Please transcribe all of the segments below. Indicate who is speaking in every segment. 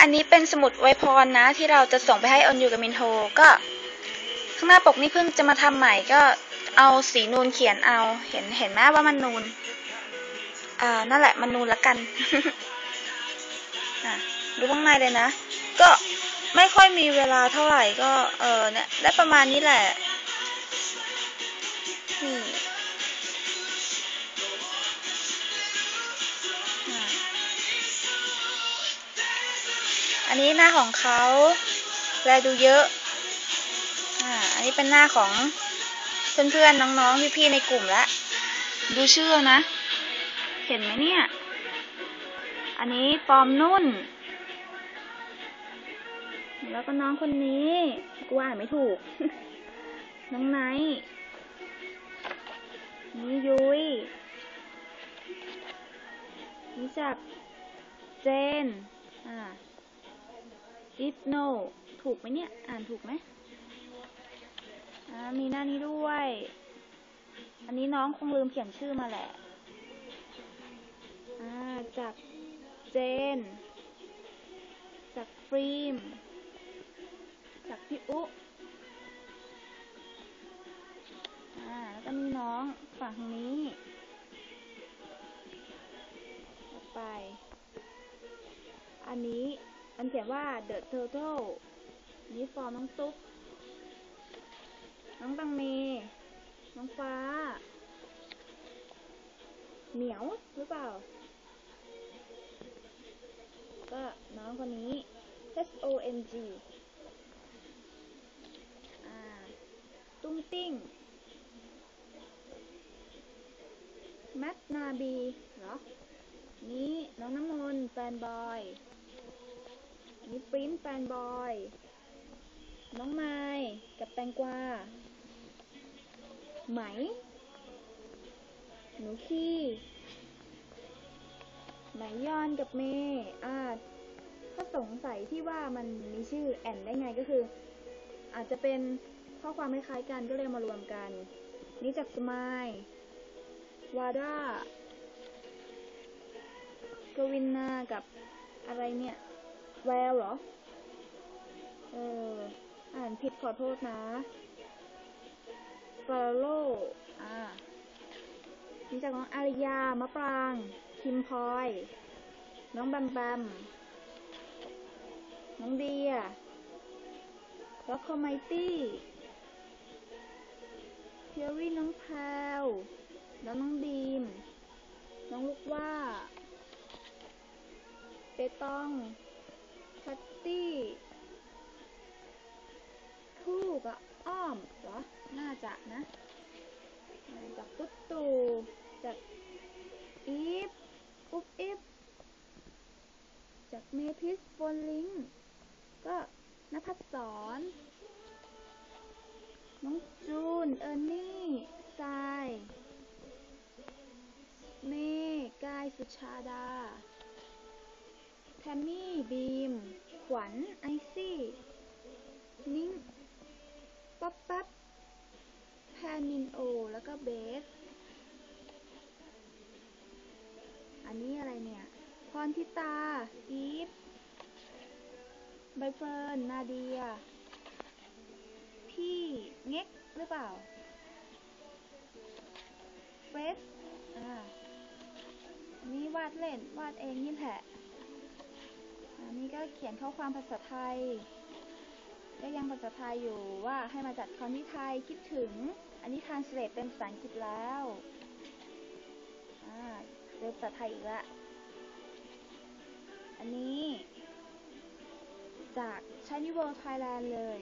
Speaker 1: อันนี้เป็นสมุดไวพรนะ ที่เราจะส่งไปให้ออนยูกับมินโฮก็ข้างหน้าปกนี่เพิ่งจะมาทำใหม่ก็เอาสีนูนเขียนเอา เห็นเห็นไหมว่ามันนูนอ่านั่นแหละมันนูนละกันดูข้างในเลยนะ ก็ไม่ค่อยมีเวลาเท่าไหร่ก็เออเนี่ยได้ประมาณนี้แหละนี่ อันนี้หน้าของเขาแลดูเยอะอ่าอันนี้เป็นหน้าของเพื่อนๆน้องๆพี่ๆในกลุ่มล้วดูชื่อนะ เห็นไหมเนี่ย อันนี้ฟอร์มนุ่น แล้วก็น้องคนนี้กูอ่านไม่ถูก น้องไนท์นี่ยุ้ยนี่จักเจน อ่า อิฟโน ถูกไหมเนี่ย อ่านถูกไหมอ่ามีหน้านี้ด้วย อันนี้น้องคงลืมเขียนชื่อมาแหละอ่าจากเจน จากฟรีม จากพี่อุอ่าแล้วก็มีน้องฝั่งนี้ ไป อันนี้ มันเขียนว่า The Turtle นี่ฟอร์มน้องตุ๊ก น้องตังเม น้องฟ้า เหมียวหรือเปล่า ก็น้องคนนี้ H O N G ตุ้งติ้ง แมทนาบี เหรอ นี่น้องน้ำมนต์แฟนบอย นี่ปริ้นแฟนบอย น้องไม้กับแตงกวา ไหม หนูขี้ไหมย้อนกับเมอ่าถ้าสงสัยที่ว่ามันมีชื่อแอนได้ไงก็คือ อาจจะเป็นข้อความคล้ายๆกันก็เลยมารวมกัน นี่จากสมาย วาด้ากวินนากับอะไรเนี่ย แววเหรอ เออ อ่านผิดขอโทษนะฟาโลอ่านี่จากน้องอารยา มะปราง คิมพลอย น้องแบมแบม น้องเดียล็อกคอมไมตี้เทียรี่น้องแพลวแล้วน้องดีม น้องลูกว่าเปตอง พัตตี้คู่กับอ้อมเหรอ น่าจะนะ จากตุ๊ดตูจากอีฟอุ๊บอิฟจากเมพิสโฟนลิง ก็นภัสสอนน้องจูน เออร์นี่ทราย เมกายสุชาดา แทมมี่ บีม ขวัญ ไอซี่ นิ้งป๊อปปั๊บแพนมินโอ แล้วก็เบส อันนี้อะไรเนี่ย พรทิตา อีฟ ใบเฟิร์น นาเดีย พี่ เง็ก หรือเปล่า เฟสอ่านี่วาดเล่น วาดเองนี่แหละ อันนี้ก็เขียนข้อความภาษาไทย ก็ยังภาษาไทยอยู่ว่าให้มาจัดคำที่ไทยคิดถึง อันนี้ทานสเลตเป็นภาษาอังกฤษแล้วอ่าเรียนภาษาไทยอีกละ อันนี้ จาก Shiny World Thailand เลย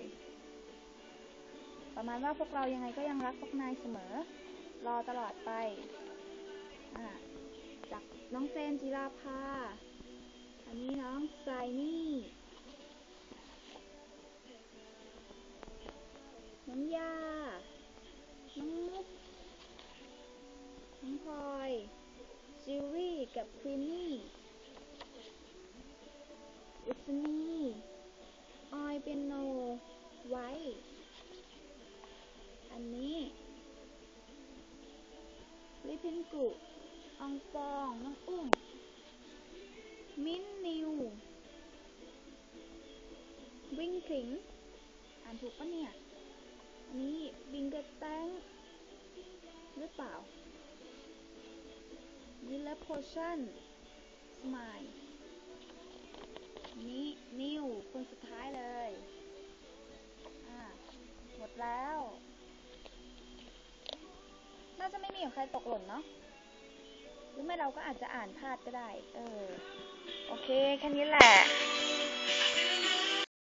Speaker 1: ประมาณว่าพวกเรายังไงก็ยังรักพวกนายเสมอ รอตลอดไป จากน้องเซนจิราภา อันนี้น้องไซนี่ น้องยา น้องมุก น้องพลอยจิววี่กับควีนนี่ อุสนีออยเปียโน ไว้ อันนี้ลิพินกุ อองฟอง น้องอุ้ม มิ้นนิว วิ่งขิง อ่านถูกปะเนี่ยอันนี้บิงเกตแตงหรือเปล่านี่เลฟโพชั่นสมายนี่นิวคนสุดท้ายเลย อ่า หมดแล้ว น่าจะไม่มีของใครตกหล่นเนาะหรือไม่เราก็อาจจะอ่านพลาดก็ได้ เออ โอเค แค่นี้แหละ